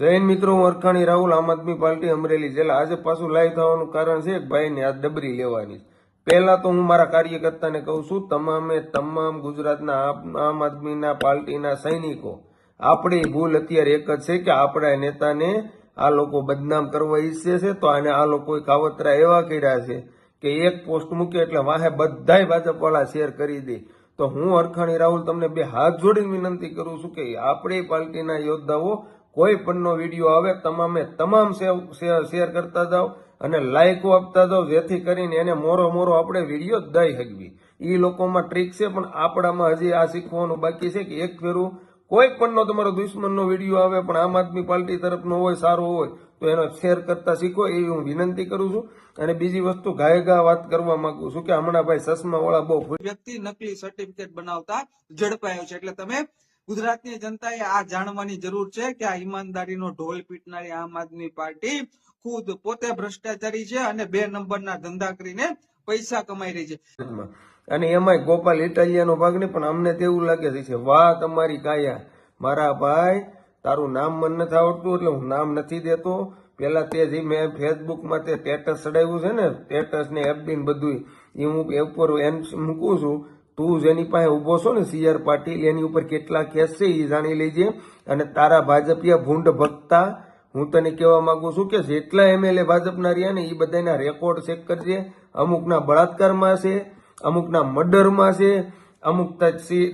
જૈન મિત્રો વરખાણી રાહુલ આમ આદમી પાર્ટી અમરેલી જિલ્લા આજે પાછું લાઈવ થવાનું કારણ છે એક ભાઈને આ ડબરી લેવાની. પહેલા તો હું મારા કાર્યકર્તાને કહું છું, તમામે તમામ ગુજરાતના આમ આદમીના પાર્ટીના સૈનિકો, આપણી ભૂલ અત્યારે એક જ છે કે આપણા નેતાને આ લોકો બદનામ કરવા ઈચ્છે છે, તો આને આ લોકોએ કાવતરા એવા કર્યા છે કે એક પોસ્ટ મૂકે એટલે વાહે બધાય ભાજપવાળા શેર કરી દે તો હું અરખાણી રાહુલ તમને બે હાથ જોડીને વિનંતી કરું છું કે આપણી પાર્ટીના યોદ્ધાઓ કોઈ પણનો વીડિયો આવે, તમામે તમામ શેર- કરતા જાઓ અને લાઇકો આપતા જાઓ, જેથી કરીને એને મોરો મોરો આપણે વીડિયો દઈ શકવી. એ લોકોમાં ટ્રીક છે, પણ આપણામાં હજી આ શીખવાનું બાકી છે કે એક ફેરું કોઈ પણનો તમારો દુશ્મનનો વીડિયો આવે, પણ આમ આદમી પાર્ટી તરફનો હોય, સારો હોય, તો એનો શેર કરતા શીખો, એવી હું વિનંતી કરું છું. અને બીજી વસ્તુ ગાયે ગા વાત કરવા માંગુ છું કે હમણાં ભાઈ સસમા વાળા બહુ વ્યક્તિ નકલી સર્ટિફિકેટ બનાવતા ઝડપાયો છે. એટલે તમે ગુજરાતની જનતાએ આ જાણવાની જરૂર છે કે આ ઈમાનદારીનો ઢોલ પીટનારી આમ આદમી પાર્ટી ખુદ પોતે ભ્રષ્ટાચારી છે અને બે નંબરના ધંધા કરીને પૈસા કમાઈ રહી છે. અને એમાંય ગોપાલ ઇટાલિયાનો ભાગ નહીં, પણ અમને તેવું લાગે છે વાહ તમારી કાયા. મારા ભાઈ, તારું નામ મને નથી આવડતું, એટલે હું નામ નથી દેતો. પેલા તે જે મેં ફેસબુકમાં તે સ્ટેટસ ચડાવ્યું છે ને સ્ટેટસ ને એફબી ને બધું એ હું એ ઉપર એમ મૂકું છું તું જેની પાસે ઊભો છો ને સીઆર પાટીલ, એની ઉપર કેટલા કેસ છે એ જાણી લેજે. અને તારા ભાજપીય ભૂંડ ભક્તા, હું તને કહેવા માંગુ છું કે જેટલા એમએલએ ભાજપના રહ્યા ને એ બધાના રેકોર્ડ ચેક કરજે. અમુકના બળાત્કારમાં છે, અમુકના મર્ડરમાં છે, અમુક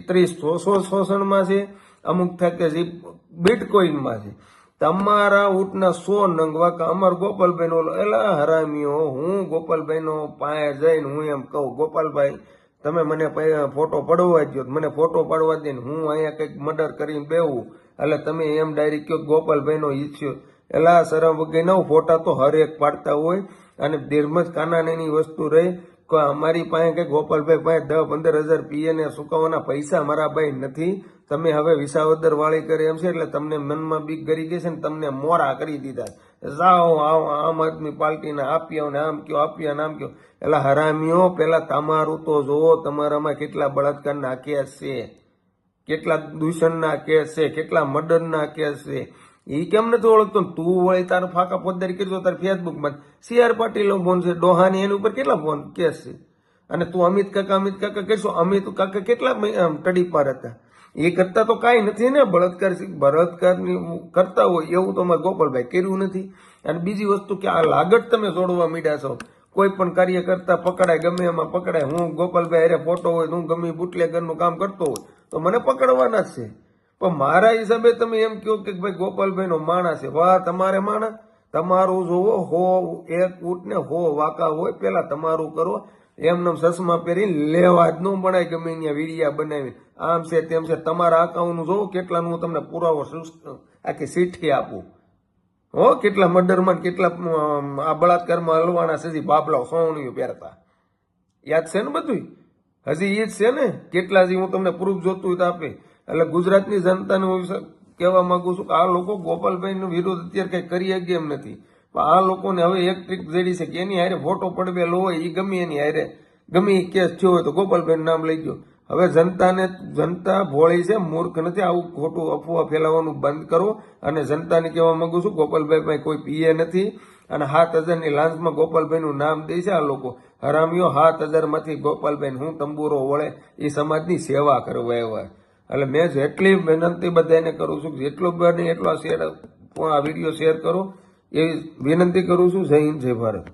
ત્રીસ શોષણમાં છે, અમુક થકે બિટકોઇનમાં છે. તમારા ઊંટના સો નંગવા કે અમર ગોપાલભાઈ નો એલા હરામીઓ, હું ગોપાલભાઈ નો પાસે જઈને હું એમ કહું, ગોપાલભાઈ તમે મને ફોટો પડવા દો મને ફોટો પાડવા દે હું અહીંયા કંઈક મર્ડર કરીને બેહું. એટલે તમે એમ ડાયરેક્ટ કહો ગોપાલભાઈનો ઈચ્છ્યો આ શરમ વગર ન ફોટા તો હરેક પાડતા હોય અને ધીરમજ કાનાની વસ્તુ રહી. કે અમારી પાસે કે ગોપાલભાઈ પાસે દસ પંદર હજાર પીએને ચૂકવવાના પૈસા મારા ભાઈ નથી. તમે હવે વિસાવદર વાળી કરે એમ છે એટલે તમને મનમાં બીક ગરી ગઈ છે ને તમને મોરા કરી દીધા. જાઓ, આવો, આમ આદમી પાર્ટીને આપ્યા ને આમ કયો, આપ્યા ને આમ કયો. એટલે હરામીઓ, પેલા તમારું તો જોવો તમારામાં કેટલા બળાત્કારના કેસ છે. કેટલા દૂષણના કેસ છે, કેટલા મર્ડરના કેસ છે. એ કેમ નથી ઓળખતો? તું વળી તારું ફાકા ફોજદારી કરજો તારે ફેસબુકમાં. સીઆર પાટીલનો ફોન છે, ડોહાની એની ઉપર કેટલા ફોન કેસ છે? અને તું અમિત કાકા અમિત કાકા કહેશો? અમિત કાકા કેટલા ટડી પાર હતા? એ કરતા તો કાંઈ નથી ને. બળાત્કાર બળાત્કારની કરતા હોય એવું તો અમારે ગોપાલભાઈ કર્યું નથી. અને બીજી વસ્તુ કે આ લાગત તમે જોડવા માંડ્યા છો. કોઈ પણ કાર્ય કરતા પકડાય, ગમે એમાં પકડાય. હું ગોપાલભાઈ અરે ફોટો હોય, હું ગમે બુટલેગરનું કામ કરતો હોય, તો મને પકડવાના જ છે. પણ મારા હિસાબે તમે એમ કહો કે ભાઈ ગોપાલભાઈનો માણસ છે. વાહ, તમારે માણસ? તમારું જોવો હો, એક ઊંટને હો વાકા હોય, પેલા તમારું કરો. એમને ચશ્મા પહેરી લેવા જ ન બનાય ગમે અહીંયા વીડિયા બનાવી આમ છે તેમ છે. તમારા અકાઉન્ટ જોવો કેટલાનું હું તમને પુરાવો આખી ચીઠી આપું. હો, કેટલા મર્ડરમાં કેટલા આ બળાત્કારમાં હલવાના છે જી બાબલા પહેરતા. યાદ છે ને બધું હજી એ જ છે ને, કેટલા જે હું તમને પ્રૂફ જોતું હોય તો આપે. એટલે ગુજરાતની જનતાને હું કહેવા માંગુ છું કે આ લોકો ગોપાલભાઈનો વિરોધ અત્યારે કઈ કરી શકીએ એમ નથી. પણ આ લોકોને હવે એક ટ્રીક જડી છે કે એની હારે ફોટો પડવેલો હોય એ ગમે એની હારે. ગમે એ કેસ થયો હોય તો ગોપાલભાઈ નામ લઈ ગયો હવે જનતાને, જનતા ભોળી છે, મૂર્ખ નથી. આવું ખોટું અફવા ફેલાવવાનું બંધ કરો. અને જનતાને કહેવા માંગુ છું, ગોપાલભાઈ ભાઈ કોઈ પીએ નથી. અને સાત હજારની લાંચમાં ગોપાલભાઈનું નામ દે છે આ લોકો. હરામીઓ, સાત હજારમાંથી ગોપાલભાઈ હું તંબુરો વળે. એ સમાજની સેવા કરવા આવ્યા એટલે મેં જેટલી વિનંતી બધાને કરું છું, જેટલો બને એટલો શેર, આ વીડિયો શેર કરો. એવી વિનંતી કરું છું જય હિન્દ જય ભારત.